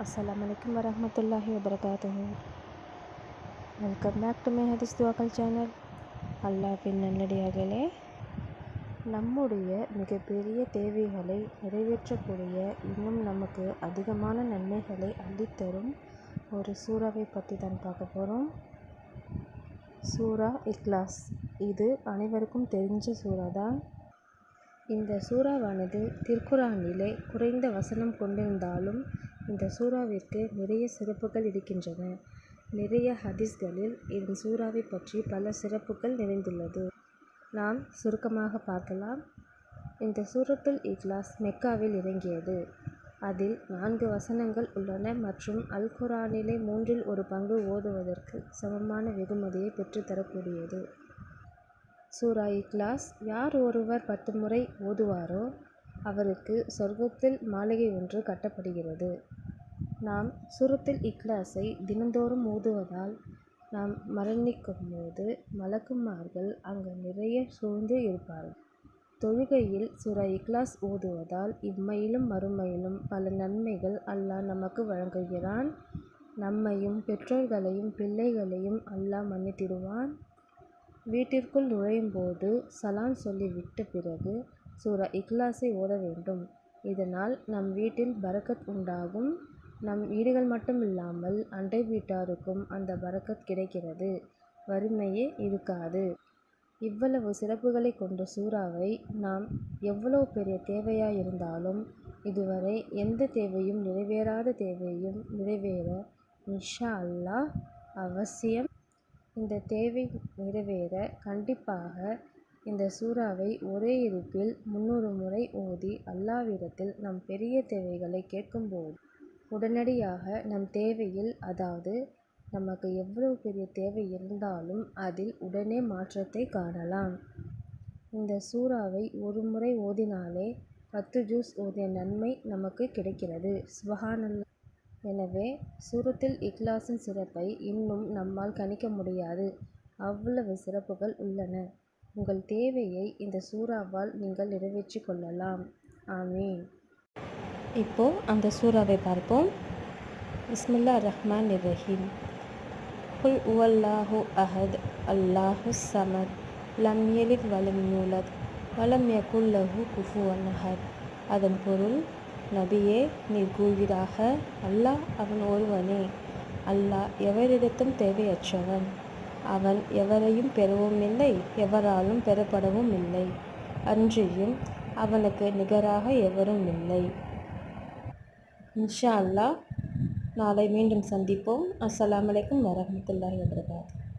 அஸ்லாம் வலைக்கம் வரமத்துல்லாஹி வபரகாத்துஹு வெல்கம் பேக் டு மை ஹதீஸ் துவாக்கல் சேனல் அல்லாஹின் நல்லடியாகலே நம்முடைய மிகப்பெரிய தேவைகளை நிறைவேற்றக்கூடிய இன்னும் நமக்கு அதிகமான நன்மைகளை அள்ளித்தரும் ஒரு சூறாவை பற்றி தான் பார்க்க போகிறோம் சூரா இக்லாஸ். இது அனைவருக்கும் தெரிஞ்ச சூறா தான் இந்த சூறாவானது திருக்குறானிலே குறைந்த வசனம் கொண்டிருந்தாலும் இந்த சூறாவிற்கு நிறைய சிறப்புகள் இருக்கின்றன. நிறைய ஹதீஸ்களில் இந்த சூறாவை பற்றி பல சிறப்புகள் நிறைந்துள்ளது. நாம் சுருக்கமாக பார்க்கலாம். இந்த சூரத்துல் இக்லாஸ் மெக்காவில் இறங்கியது. அதில் நான்கு வசனங்கள் உள்ளன மற்றும் அல் குரானிலே மூன்றில் ஒரு பங்கு ஓதுவதற்கு சமமான வெகுமதியை பெற்றுத்தரக்கூடியது சூரா இக்லாஸ் யார் ஒருவர் பத்து முறை ஓதுவாரோ அவருக்கு சொர்க்கத்தில் மாளிகை ஒன்று கட்டப்படுகிறது. நாம் சுரத்தில் இக்லாஸை தினந்தோறும் ஓதுவதால் நாம் மரணிக்கும் போது மலக்குமார்கள் அங்கு நிறைய சூழ்ந்து இருப்பார்கள். தொழுகையில் சூரா இக்லாஸ் ஓதுவதால் இம்மையிலும் மறுமையிலும் பல நன்மைகள் அல்லாஹ் நமக்கு வழங்குகிறான். நம்மையும் பெற்றோர்களையும் பிள்ளைகளையும் அல்லாஹ் மன்னித்திடுவான். வீட்டிற்குள் நுழையும் போது சலான் சொல்லி விட்ட பிறகு சூரா இக்லாஸை ஓத வேண்டும். இதனால் நம் வீட்டில் பரக்கத் உண்டாகும். நம் வீடுகள் மட்டும் இல்லாமல் அண்டை வீட்டாருக்கும் அந்த பரக்கத் கிடைக்கிறது. வறுமையே இருக்காது. இவ்வளவு சிறப்புகளை கொண்ட சூறாவை நாம் எவ்வளவு பெரிய தேவையாக இருந்தாலும் இதுவரை எந்த தேவையும் நிறைவேறாத தேவையும் நிறைவேற இன்ஷா அல்லாஹ் அவசியம். இந்த தேவை நிறைவேற கண்டிப்பாக இந்த சூறாவை ஒரே இருப்பில் முந்நூறு முறை ஓதி அல்லாவிடத்தில் நம் பெரிய தேவைகளை கேட்கும்போது உடனடியாக நம் தேவையில் அதாவது நமக்கு எவ்வளவு பெரிய தேவை இருந்தாலும் அதில் உடனே மாற்றத்தை காணலாம். இந்த சூறாவை ஒரு முறை ஓதினாலே பத்து ஜூஸ் ஓதிய நன்மை நமக்கு கிடைக்கிறது. சுபஹானல்லா எனவே சூரத்தில் இக்லாஸின் சிறப்பை இன்னும் நம்மால் கணிக்க முடியாது. அவ்வளவு சிறப்புகள் உள்ளன. உங்கள் தேவையை இந்த சூறாவால் நீங்கள் நிறைவேற்றி கொள்ளலாம். ஆமீன். இப்போ அந்த சூறாவை பார்ப்போம். இஸ்மில்லா ரஹ்மான் ரஹீம் குல் உவல்லாஹு அஹத் அல்லாஹு சமத் லம் எலித் வலம் யூலத் வலம் யகுல்லஹு குஃபு அஹத். அதன் பொருள் நபியே நீர் கூறுவீராக அல்லாஹ் அவன் ஒருவனே. அல்லாஹ் எவரிடத்தும் தேவையற்றவன். அவன் எவரையும் பெறவும் இல்லை எவராலும் பெறப்படவும் இல்லை அன்றியும் அவனுக்கு நிகராக எவரும் இல்லை இன்ஷா அல்லாஹ் நாளை மீண்டும் சந்திப்போம். அஸ்லாம் வலைக்கம் வரஹ்மத்துல்லாஹி வபரகாத்துஹு